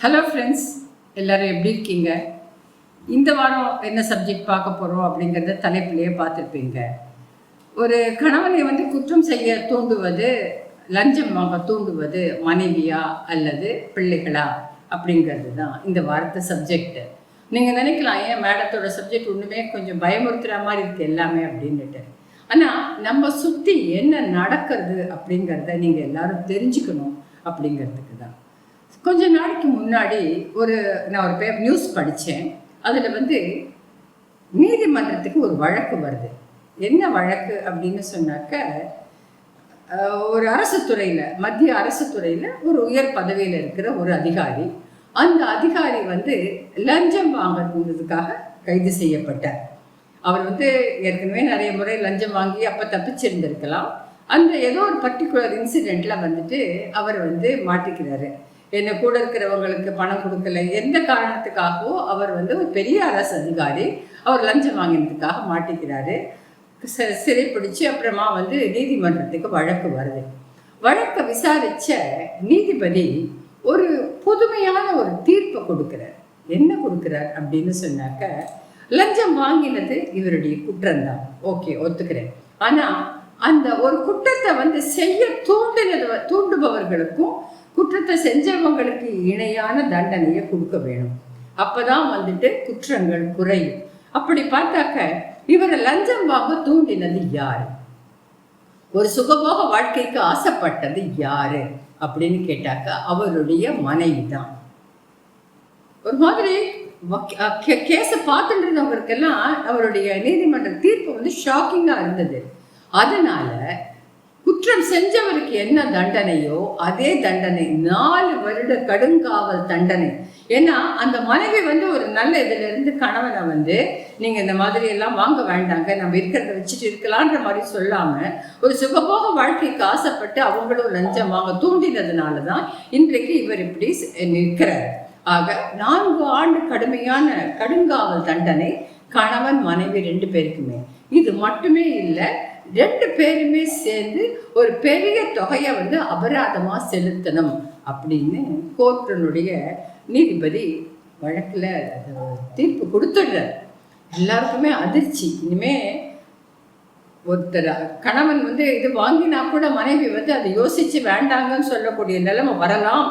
Hello friends எல்லாரும் எப்படி இருக்கீங்க? இந்த வாரம் என்ன சப்ஜெக்ட் பார்க்க போகிறோம் அப்படிங்கிறத தலைப்பிலேயே பார்த்துருப்பீங்க. ஒரு கணவனை வந்து குற்றம் செய்ய தூண்டுவது லஞ்சம் வாங்க தூண்டுவது மனைவியா அல்லது பிள்ளைகளா அப்படிங்கிறது தான் இந்த வாரத்தை சப்ஜெக்ட் நீங்கள் நினைக்கலாம் ஏன் மேடத்தோட சப்ஜெக்ட் ஒன்றுமே கொஞ்சம் பயமுறுத்துகிற மாதிரி இருக்குது எல்லாமே அப்படின்னுட்டு. ஆனால் நம்ம சுற்றி என்ன நடக்கிறது அப்படிங்கிறத நீங்கள் எல்லாரும் தெரிஞ்சுக்கணும் அப்படிங்கிறதுக்கு தான் கொஞ்ச நாளைக்கு முன்னாடி ஒரு நான் ஒரு பே நியூஸ் படித்தேன் அதில் வந்து நீதிமன்றத்துக்கு ஒரு வழக்கு வருது. என்ன வழக்கு அப்படின்னு சொன்னாக்க ஒரு அரசு துறையில் மத்திய அரசு துறையில் ஒரு உயர் பதவியில் இருக்கிற ஒரு அதிகாரி. அந்த அதிகாரி வந்து லஞ்சம் வாங்குறதுக்காக கைது செய்யப்பட்டார். அவர் வந்து ஏற்கனவே நிறைய முறை லஞ்சம் வாங்கி அப்போ தப்பிச்சிருந்திருக்கலாம். அந்த ஏதோ ஒரு பர்டிகுலர் இன்சிடெண்ட்டில் வந்துட்டு அவர் வந்து மாட்டிக்கிறாரு. என்னை கூட இருக்கிறவங்களுக்கு பணம் கொடுக்கல. எந்த காரணத்துக்காகவோ அவர் வந்து ஒரு பெரிய அரசு அதிகாரி. அவர் லஞ்சம் வாங்கினதுக்காக மாட்டிக்கிறாரு. ச சிறைபிடிச்சி அப்புறமா வந்து நீதிமன்றத்துக்கு வழக்கு வருது. வழக்கை விசாரித்த நீதிபதி ஒரு புதுமையான ஒரு தீர்ப்பை கொடுக்கிறார். என்ன கொடுக்கிறார் அப்படின்னு சொன்னாக்க லஞ்சம் வாங்கினது இவருடைய குற்றம்தான். ஓகே ஒத்துக்கிறேன். ஆனால் அந்த ஒரு குற்றத்தை வந்து செய்ய தூண்டினது தூண்டுபவர்களுக்கும் குற்றத்தை செஞ்சவங்களுக்கு இணையான தண்டனையை கொடுக்க வேணும். அப்பதான் வந்துட்டு குற்றங்கள் குறையும். அப்படி பார்த்தாக்க இவரை லஞ்சம் வாங்க தூண்டினது யாரு? ஒரு சுகபோக வாழ்க்கைக்கு ஆசைப்பட்டது யாரு? அப்படின்னு கேட்டாக்க அவருடைய மனைவி தான் ஒரு மாதிரி கேஸை பார்த்துட்டு இருந்தவங்களுக்கெல்லாம் அவருடைய நீதிமன்ற தீர்ப்பு வந்து ஷாக்கிங்காக இருந்தது. அதனால குற்றம் செஞ்சவருக்கு என்ன தண்டனையோ அதே தண்டனை நாலு வருட கடுங்காவல் தண்டனை. ஏன்னா அந்த மனைவி வந்து ஒரு நல்ல இதுல இருந்து கணவனை வந்து நீங்க இந்த மாதிரி எல்லாம் வாங்க வேண்டாங்க நம்ம இருக்கிறத வச்சுட்டு இருக்கலான்ற மாதிரி சொல்லாம ஒரு சுகபோக வாழ்க்கைக்கு ஆசைப்பட்டு அவங்களும் லஞ்சம் வாங்க தூண்டினதுனால தான் இன்றைக்கு இவர் இப்படி நிற்கிறார். ஆக நான்கு ஆண்டு கடுமையான கடுங்காவல் தண்டனை கணவன் மனைவி ரெண்டு பேருக்குமே. இது மட்டுமே இல்லை ரெண்டு பேருமே சேர்ந்து ஒரு பெரிய தொகையை வந்து அபராதமாக செலுத்தணும் அப்படின்னு கோர்ட்டினுடைய நீதிபதி வழக்கில் தீர்ப்பு கொடுத்துடுறார். எல்லாருக்குமே அதிர்ச்சி. இனிமே ஒருத்தர் கணவன் வந்து இது வாங்கினா கூட மனைவி வந்து அதை யோசிச்சு வேண்டாங்கன்னு சொல்லக்கூடிய நிலைமை வரலாம்.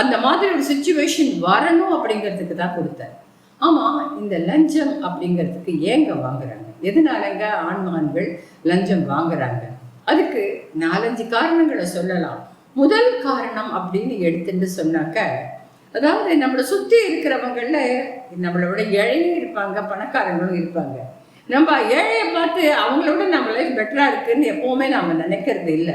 அந்த மாதிரி ஒரு சுச்சுவேஷன் வரணும் அப்படிங்கிறதுக்கு தான் கொடுத்தார். ஆமாம் இந்த லஞ்சம் அப்படிங்கிறதுக்கு ஏங்க வாங்குறாங்க? எதனாலங்க ஆண்மான்கள் லஞ்சம் வாங்குறாங்க? அதுக்கு நாலஞ்சு காரணங்களை சொல்லலாம். முதல் காரணம் அப்படின்னு எடுத்துட்டு சொன்னாக்க அதாவது நம்மளை சுத்தி இருக்கிறவங்கள நம்மளோட ஏழையும் இருப்பாங்க பணக்காரங்களும் இருப்பாங்க. நம்ம ஏழையை பார்த்து அவங்கள விட நம்ம லைஃப் பெட்டரா இருக்குன்னு எப்பவுமே நாம நினைக்கிறது இல்லை.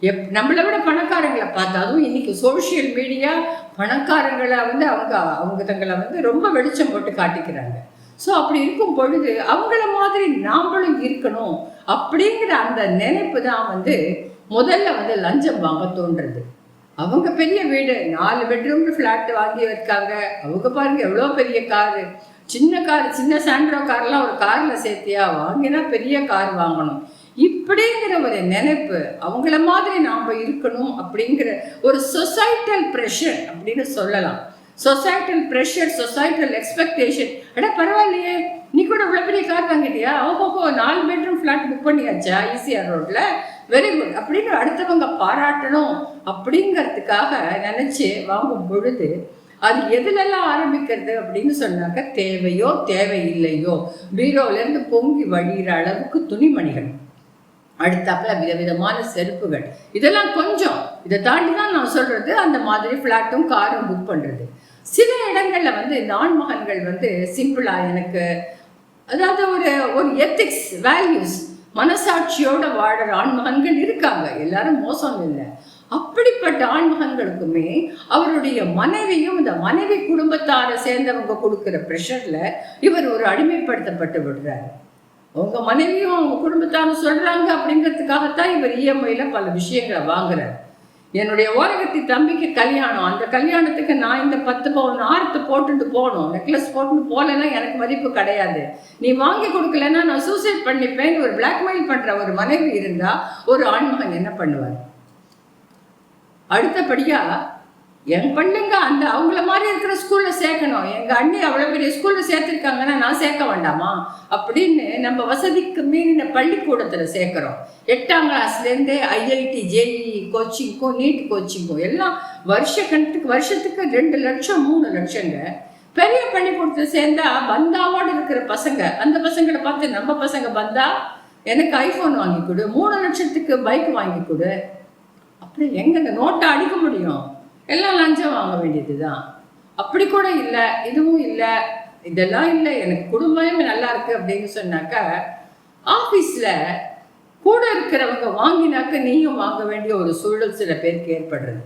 எப் நம்மளை விட பணக்காரங்களை பார்த்து அதுவும் இன்னைக்கு சோஷியல் மீடியா பணக்காரங்களை வந்து அவங்க அவங்க தங்களை வந்து ரொம்ப வெளிச்சம் போட்டு காட்டிக்கிறாங்க. ஸோ அப்படி இருக்கும் பொழுது அவங்கள மாதிரி நாம்களும் இருக்கணும் அப்படிங்கிற அந்த நினைப்பு தான் வந்து முதல்ல வந்து லஞ்சம் வாங்க தோன்றது. அவங்க பெரிய வீடு நாலு பெட்ரூம் ஃப்ளாட் வாங்கி இருக்காங்க அவங்க பாருங்க எவ்வளோ பெரிய காரு சின்ன கார் சின்ன சாண்ட்ரோ கார்லாம் ஒரு காரில் சேர்த்தியா? வாங்கினா பெரிய கார் வாங்கணும். இப்படிங்கிற ஒரு நினைப்பு அவங்கள மாதிரி நாம் இருக்கணும் அப்படிங்கிற ஒரு சொசைட்டல் ப்ரெஷர் அப்படின்னு சொல்லலாம். சொசைட்டல் ப்ரெஷர் சொசைட்டல் எக்ஸ்பெக்டேஷன் அட பரவாயில்லையே. நீ கூட இவ்வளோ பெரிய கார் வாங்கிட்டியா? ஓஹோஹோ நாலு பெட்ரூம் ஃப்ளாட் புக் பண்ணியாச்சா ஈசிஆர் ரோட்டில் வெரி குட் அப்படின்னு அடுத்தவங்க பாராட்டணும் அப்படிங்கிறதுக்காக நினச்சி வாங்கும் பொழுது அது எதுலெல்லாம் ஆரம்பிக்கிறது அப்படின்னு சொன்னாக்க தேவையோ தேவையில்லையோ பீரோலேருந்து பொங்கி வழிகிற அளவுக்கு துணிமணிகள். அடுத்தாப்புல விதவிதமான செருப்புகள். இதெல்லாம் கொஞ்சம். இதை தாண்டி தான் நான் சொல்கிறது அந்த மாதிரி ஃப்ளாட்டும் காரும் புக் பண்ணுறது சில இடங்கள்ல வந்து இந்த ஆண்மகன்கள் வந்து சிம்பிளா எனக்கு அதாவது ஒரு ஒரு எத்திக்ஸ் வேல்யூஸ் மனசாட்சியோட வாழற ஆண்மகன்கள் இருக்காங்க. எல்லாரும் மோசம் இல்லை. அப்படிப்பட்ட ஆண்மகன்களுக்குமே அவருடைய மனைவியும் இந்த மனைவி குடும்பத்தாரை சேர்ந்தவங்க கொடுக்குற ப்ரெஷர்ல இவர் ஒரு அடிமைப்படுத்தப்பட்டு விடுறாரு. உங்க மனைவியும் அவங்க குடும்பத்தாரும் சொல்றாங்க அப்படிங்கிறதுக்காகத்தான் இவர் இஎம்ஐல பல விஷயங்களை வாங்குறாரு. என்னுடைய ஓரகத்தி தம்பிக்கு கல்யாணம். அந்த கல்யாணத்துக்கு நான் இந்த பத்து பவுன் ஆர்த்து போட்டுட்டு போகணும். நெக்லஸ் போட்டுட்டு போகலன்னா எனக்கு மதிப்பு கிடையாது. நீ வாங்கி கொடுக்கலன்னா நான் சூசைட் பண்ணிப்பேன் ஒரு பிளாக்மெயில் பண்ணுற ஒரு மனைவி இருந்தால் ஒரு ஆண்மகன் என்ன பண்ணுவார்? அடுத்தபடியாக என் பிள்ளைங்க அந்த அவங்கள மாதிரி இருக்கிற ஸ்கூல்ல சேர்க்கணும். எங்க அண்ணி அவ்வளவு பெரிய ஸ்கூல்ல சேர்த்திருக்காங்கன்னா நான் சேர்க்க வேண்டாமா? அப்படின்னு நம்ம வசதிக்கு மீறின பள்ளிக்கூடத்துல சேர்க்கிறோம். எட்டாம் கிளாஸ்ல இருந்தே ஐஐடி ஜேஇ கோச்சிங்க்கும் நீட் கோச்சிங்க்கும் எல்லாம் வருஷ கணத்துக்கு வருஷத்துக்கு ரெண்டு லட்சம் மூணு லட்சங்க. பெரிய பள்ளிக்கூடத்துல சேர்ந்தா பந்தாவோடு இருக்கிற பசங்க அந்த பசங்களை பார்த்து நம்ம பசங்க பந்தா எனக்கு ஐபோன் வாங்கி கொடு மூணு லட்சத்துக்கு பைக் வாங்கி கொடு. அப்படி எங்க நோட்டை அடிக்க முடியும்? எல்லாம் லஞ்சம் வாங்க வேண்டியது தான் அப்படி கூட இல்லை இதுவும் இல்லை இதெல்லாம் இல்லை எனக்கு குடும்பமே நல்லா இருக்கு அப்படின்னு சொன்னாக்கா ஆஃபீஸில் கூட இருக்கிறவங்க வாங்கினாக்க நீயும் வாங்க வேண்டிய ஒரு சூழல் சில பேருக்கு ஏற்படுறது.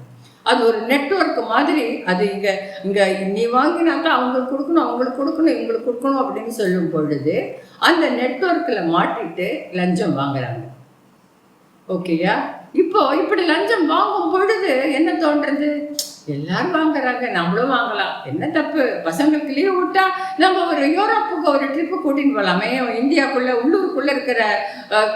அது ஒரு நெட்ஒர்க் மாதிரி அது இங்கே இங்கே நீ வாங்கினாக்கா அவங்களுக்கு கொடுக்கணும் அவங்களுக்கு கொடுக்கணும் இவங்களுக்கு கொடுக்கணும் அப்படின்னு சொல்லும் பொழுது அந்த நெட்ஒர்க்கில் மாட்டிட்டு லஞ்சம் வாங்குறாங்க. ஓகேயா? இப்போ இப்படி லஞ்சம் வாங்கும் தோன்றது? எல்லாரும் வாங்குறாங்க நம்மளும் வாங்கலாம். என்ன தப்பு? பசங்களுக்கு லீவ் விட்டா நம்ம ஒரு யூரோப்புக்கு ஒரு ட்ரிப்பு கூட்டின்னு போகலாமே. இந்தியாக்குள்ள உள்ளூருக்குள்ள இருக்கிற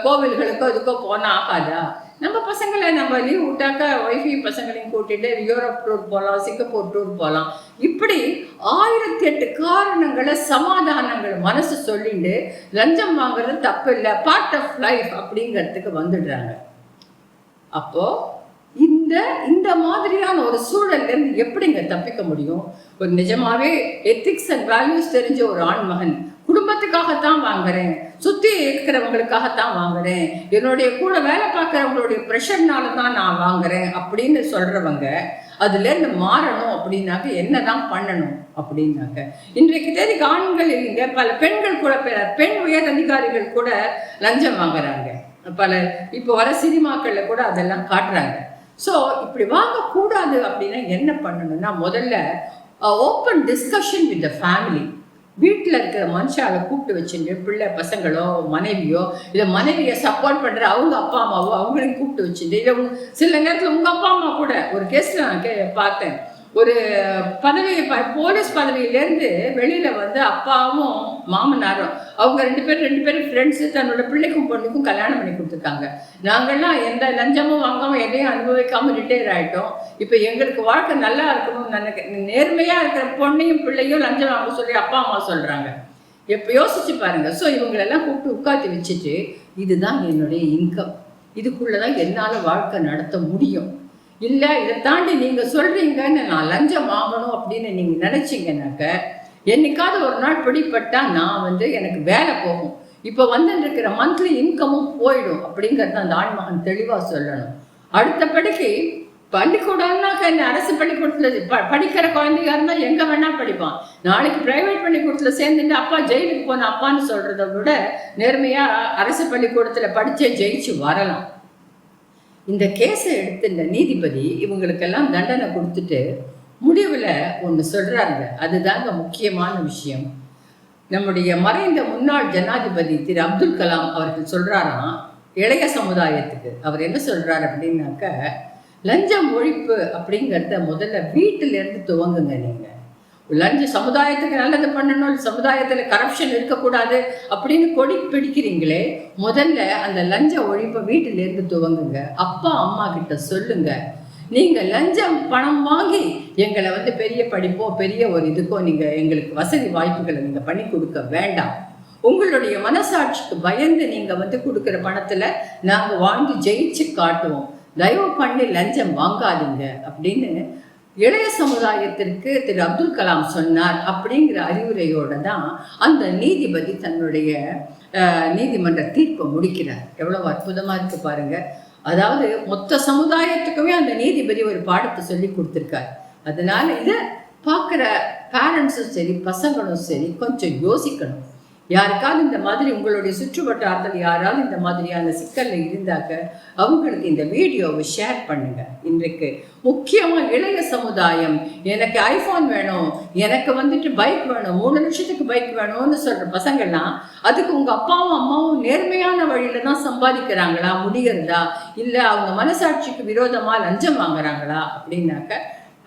கோவில்களுக்கோ இதுக்கோ போனா ஆகாதா? நம்ம பசங்களை நம்ம லீவ் விட்டாக்கா ஒய்ஃபையும் பசங்களையும் கூட்டிட்டு யூரோப் டூர் போகலாம் சிங்கப்பூர் டூர் போகலாம் இப்படி ஆயிரத்தி எட்டு காரணங்களை சமாதானங்கள் மனசு சொல்லிட்டு லஞ்சம் வாங்குறது தப்பு இல்லை பார்ட் ஆஃப் லைஃப் அப்படிங்கிறதுக்கு வந்துடுறாங்க. அப்போ இந்த இந்த மாதிரியான ஒரு சூழல்ல இருந்து எப்படிங்க தப்பிக்க முடியும்? ஒரு நிஜமாவே எத்திக்ஸ் அண்ட் வேல்யூஸ் தெரிஞ்ச ஒரு ஆண்மகன் குடும்பத்துக்காகத்தான் வாங்குறேன். சுத்தி இருக்கிறவங்களுக்காகத்தான் வாங்குறேன். என்னுடைய கூட வேலை பார்க்குறவங்களுடைய ப்ரெஷர்னால தான் நான் வாங்குறேன் அப்படின்னு சொல்றவங்க அதுல இருந்து மாறணும் அப்படின்னாக்க என்னதான் பண்ணணும் அப்படின்னாக்க. இன்றைக்கு தேதிக்கு ஆண்கள் இல்லைங்க பல பெண்கள் கூட பெண் உயர் அதிகாரிகள் கூட லஞ்சம் வாங்குறாங்க. பல இப்போ வர சினிமாக்கள்ல கூட அதெல்லாம் காட்டுறாங்க. ஸோ இப்படி வாங்கக்கூடாது அப்படின்னா என்ன பண்ணணும்னா முதல்ல open discussion with the family வீட்டில் இருக்கிற மனுஷாவை கூப்பிட்டு வச்சுட்டு பிள்ளை பசங்களோ மனைவியோ இல்லை மனைவியை சப்போர்ட் பண்ணுற அவங்க அப்பா அம்மாவோ அவங்களையும் கூப்பிட்டு வச்சுட்டு இல்லை சில நேரத்தில் உங்கள் அப்பா அம்மா கூட ஒரு கேஸில் நான் கே பார்த்தேன். ஒரு பதவி ப- போலீஸ் பதவியிலேருந்து வெளியில் வந்து அப்பாவும் மாமனாரும் அவங்க ரெண்டு பேரும் ரெண்டு பேரும் ஃப்ரெண்ட்ஸு தன்னோட பிள்ளைக்கும் பொண்ணுக்கும் கல்யாணம் பண்ணி கொடுத்துருக்காங்க. நாங்கள்லாம் எந்த லஞ்சமும் வாங்காமல் எதையும் அனுபவிக்காமல் ரிட்டையர் ஆகிட்டோம் இப்போ எங்களுக்கு வாழ்க்கை நல்லா இருக்கணும்னு நினைக்க நேர்மையாக இருக்கிற பொண்ணையும் பிள்ளையும் லஞ்சம் வாங்க சொல்லி அப்பா அம்மா சொல்கிறாங்க எப்போ யோசிச்சு பாருங்க. ஸோ இவங்களெல்லாம் கூப்பிட்டு உட்காந்து வச்சுட்டு இதுதான் என்னுடைய இன்கம் இதுக்குள்ளே தான் என்னால் வாழ்க்கை நடத்த முடியும். இல்லை இதை தாண்டி நீங்கள் சொல்கிறீங்கன்னு நான் லஞ்சம் வாங்கணும் அப்படின்னு நீங்கள் நினச்சிங்கனாக்க என்னைக்காவது ஒரு நாள் பிடிப்பட்டால் நான் வந்து எனக்கு வேலை போகும். இப்போ வந்துட்டு இருக்கிற மந்த்லி இன்கமும் போயிடும் அப்படிங்கிறத அந்த ஆண்மகன் தெளிவாக சொல்லணும். அடுத்தபடிக்கு பள்ளிக்கூடம்னாக்க இந்த அரசு பள்ளிக்கூடத்தில் ப படிக்கிற குழந்தையாக இருந்தால் எங்கே வேணால் படிப்பான். நாளைக்கு ப்ரைவேட் பள்ளிக்கூடத்தில் சேர்ந்துட்டு அப்பா ஜெயிலுக்கு போன அப்பான்னு சொல்கிறத விட நேர்மையாக அரசு பள்ளிக்கூடத்தில் படித்தே ஜெயிச்சு வரலாம். இந்த கேஸை எடுத்து இந்த நீதிபதி இவங்களுக்கெல்லாம் தண்டனை கொடுத்துட்டு முடிவில் ஒன்று சொல்கிறாங்க அதுதாங்க முக்கியமான விஷயம். நம்முடைய மறைந்த முன்னாள் ஜனாதிபதி திரு அப்துல் கலாம் அவர்கள் சொல்கிறாராம் இளைய சமுதாயத்துக்கு. அவர் என்ன சொல்கிறார் அப்படின்னாக்க லஞ்சம் ஒழிப்பு அப்படிங்கிறத முதல்ல வீட்டிலேருந்து துவங்குங்க நீங்கள் லஞ்ச சமுதாயத்துக்கு நல்லது பண்ணணும் சமுதாயத்தில் கரப்ஷன் இருக்கக்கூடாது அப்படின்னு கொடி பிடிக்கிறீங்களே முதல்ல அந்த லஞ்ச ஒழிப்பை வீட்டிலேருந்து துவங்குங்க. அப்பா அம்மா கிட்ட சொல்லுங்க. நீங்க லஞ்சம் பணம் வாங்கி எங்களை வந்து பெரிய படிப்போ பெரிய ஒரு இதுக்கோ நீங்க எங்களுக்கு வசதி வாய்ப்புகளை நீங்க பண்ணி கொடுக்க வேண்டாம். உங்களுடைய மனசாட்சிக்கு பயந்து நீங்க வந்து கொடுக்குற பணத்துல நாங்க வாங்கி ஜெயிச்சு காட்டுவோம். தயவு பண்ணி லஞ்சம் வாங்காதீங்க அப்படின்னு இளைய சமுதாயத்திற்கு திரு அப்துல் கலாம் சொன்னார் அப்படிங்கிற அறிவுரையோட தான் அந்த நீதிபதி தன்னுடைய நீதிமன்ற தீர்ப்பை முடிக்கிறார். எவ்வளவு அற்புதமாக இருக்கு பாருங்க. அதாவது மொத்த சமுதாயத்துக்குமே அந்த நீதிபதி ஒரு பாடத்தை சொல்லி கொடுத்துருக்காரு. அதனால இதை பார்க்குற பேரண்ட்ஸும் சரி பசங்களும் சரி கொஞ்சம் யோசிக்கணும். யாருக்காவது இந்த மாதிரி உங்களுடைய சுற்று வட்டாரத்தில் யாராவது இந்த மாதிரியான சிக்கலில் இருந்தாக்க அவங்களுக்கு இந்த வீடியோவை ஷேர் பண்ணுங்க. இன்றைக்கு முக்கியமாக இளைய சமுதாயம் எனக்கு ஐஃபோன் வேணும் எனக்கு வந்துட்டு பைக் வேணும் மூணு நிமிஷத்துக்கு பைக் வேணும்னு சொல்கிற பசங்கள்லாம் அதுக்கு உங்கள் அப்பாவும் அம்மாவும் நேர்மையான வழியில தான் சம்பாதிக்கிறாங்களா? முடிகிறதா இல்லை அவங்க மனசாட்சிக்கு விரோதமாக லஞ்சம் வாங்குறாங்களா? அப்படின்னாக்க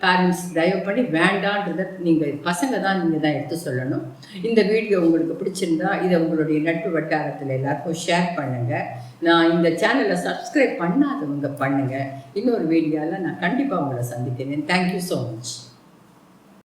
பேரண்ட்ஸ் தயவு பண்ணி வேண்டான்றத நீங்கள் பசங்க தான் நீங்கள் தான் எடுத்து சொல்லணும். இந்த வீடியோ உங்களுக்கு பிடிச்சிருந்தா இதை உங்களுடைய நட்பு வட்டாரத்தில் எல்லாருக்கும் ஷேர் பண்ணுங்கள் நான் இந்த சேனலை சப்ஸ்கிரைப் பண்ணாதவங்க பண்ணுங்கள் இன்னொரு வீடியோவில் நான் கண்டிப்பாக உங்களை சந்திக்கிறேன். Thank you so much